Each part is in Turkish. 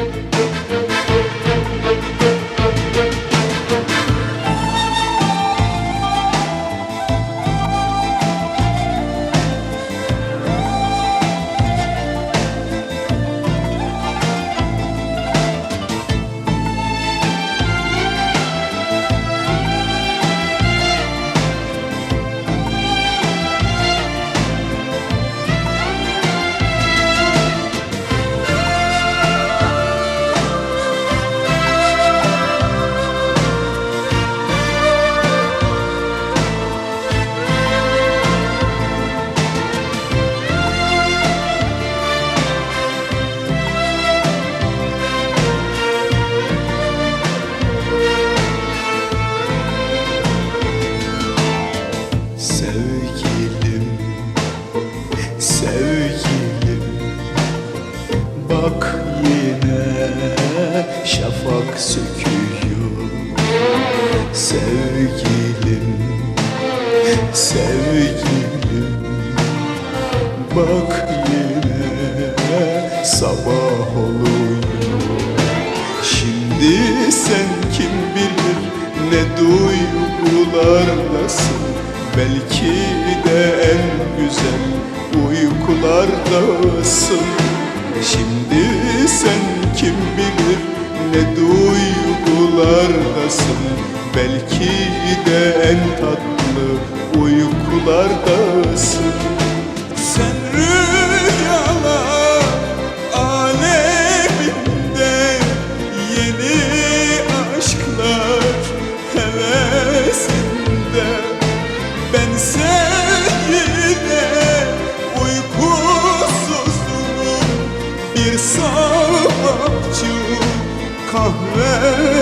Sevgilim, Yine şafak söküyor Sevgilim, sevgilim. Bak yine sabah oluyor. Şimdi sen kim bilir ne duygulardasın Belki de en güzel uykulardasın Şimdi sen kim bilir ne duygulardasın Belki de en tatlı uykulardasın Sen rüyalar kahvesinde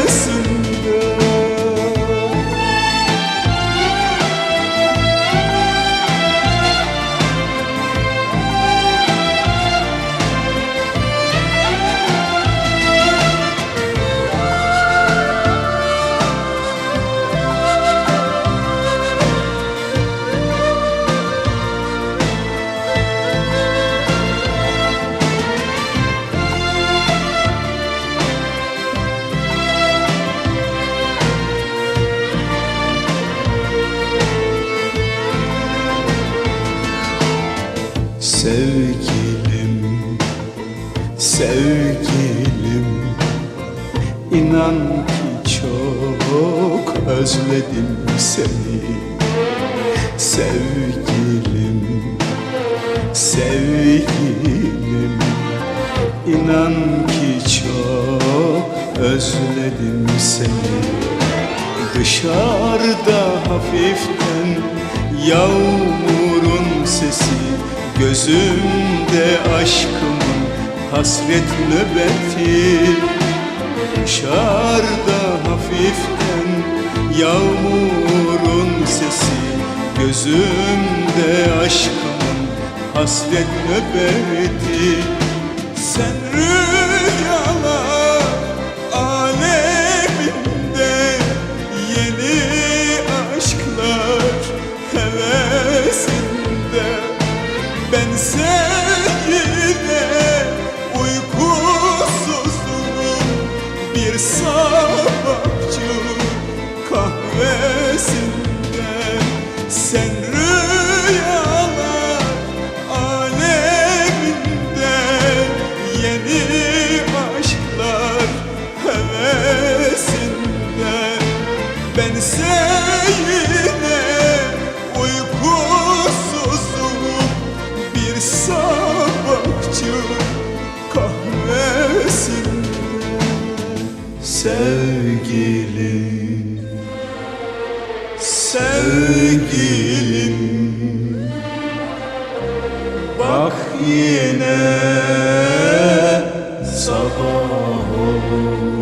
Sevgilim, sevgilim. İnan ki çok özledim seni. Sevgilim, sevgilim. İnan ki çok özledim seni. Dışarıda hafiften yağmurun sesi Gözümde aşkımın hasret nöbeti. Dışarıda hafiften yağmurun sesi. Gözümde aşkımın hasret nöbeti. Sen rüyalar aleminde Yeni Sen rüyalar aleminde Yeni aşklar hevesinde. Ben seninle uykusuzluğum Bir sabahçı kahvesinde. Sevgilim Sevgilim yine sabah olur